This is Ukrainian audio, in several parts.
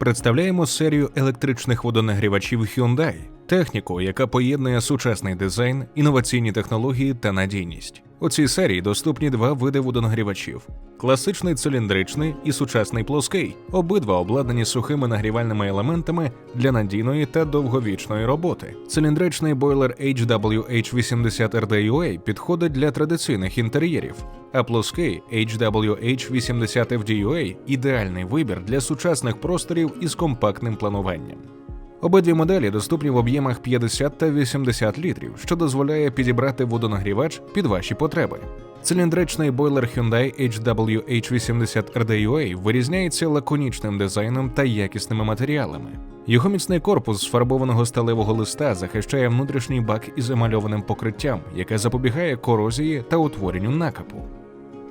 Представляємо серію електричних водонагрівачів Hyundai, техніку, яка поєднує сучасний дизайн, інноваційні технології та надійність. У цій серії доступні два види водонагрівачів: класичний циліндричний і сучасний плоский, обидва обладнані сухими нагрівальними елементами для надійної та довговічної роботи. Циліндричний бойлер HWH80RDUA підходить для традиційних інтер'єрів, а плоский HWH80FDUA – ідеальний вибір для сучасних просторів із компактним плануванням. Обидві моделі доступні в об'ємах 50 та 80 літрів, що дозволяє підібрати водонагрівач під ваші потреби. Циліндричний бойлер Hyundai HWH80RDUA вирізняється лаконічним дизайном та якісними матеріалами. Його міцний корпус з фарбованого сталевого листа захищає внутрішній бак із емальованим покриттям, яке запобігає корозії та утворенню накапу.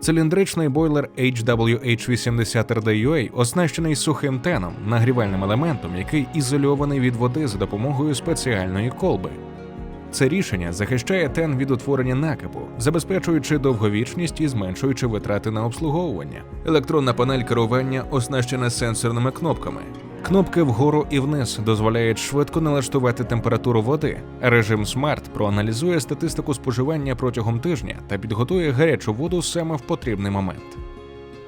Циліндричний бойлер HWH80RDUA оснащений сухим теном, нагрівальним елементом, який ізольований від води за допомогою спеціальної колби. Це рішення захищає тен від утворення накипу, забезпечуючи довговічність і зменшуючи витрати на обслуговування. Електронна панель керування оснащена сенсорними кнопками. Кнопки вгору і вниз дозволяють швидко налаштувати температуру води. Режим Smart проаналізує статистику споживання протягом тижня та підготує гарячу воду саме в потрібний момент.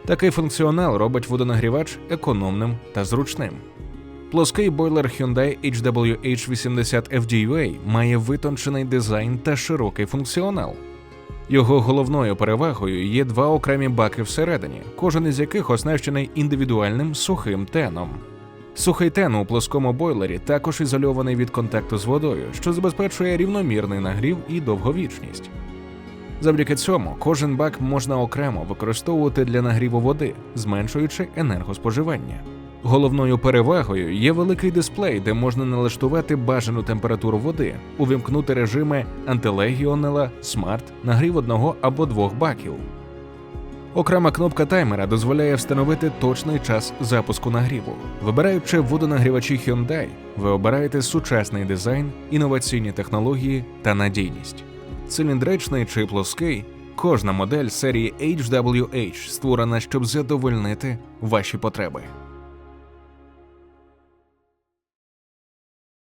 Такий функціонал робить водонагрівач економним та зручним. Плоский бойлер Hyundai HWH80FDUA має витончений дизайн та широкий функціонал. Його головною перевагою є два окремі баки всередині, кожен із яких оснащений індивідуальним сухим теном. Сухий тен у плоскому бойлері також ізольований від контакту з водою, що забезпечує рівномірний нагрів і довговічність. Завдяки цьому кожен бак можна окремо використовувати для нагріву води, зменшуючи енергоспоживання. Головною перевагою є великий дисплей, де можна налаштувати бажану температуру води, увімкнути режими антилегіонела, смарт, нагрів одного або двох баків. Окрема кнопка таймера дозволяє встановити точний час запуску нагріву. Вибираючи водонагрівачі Hyundai, ви обираєте сучасний дизайн, інноваційні технології та надійність. Циліндричний чи плоский, кожна модель серії HWH створена, щоб задовольнити ваші потреби.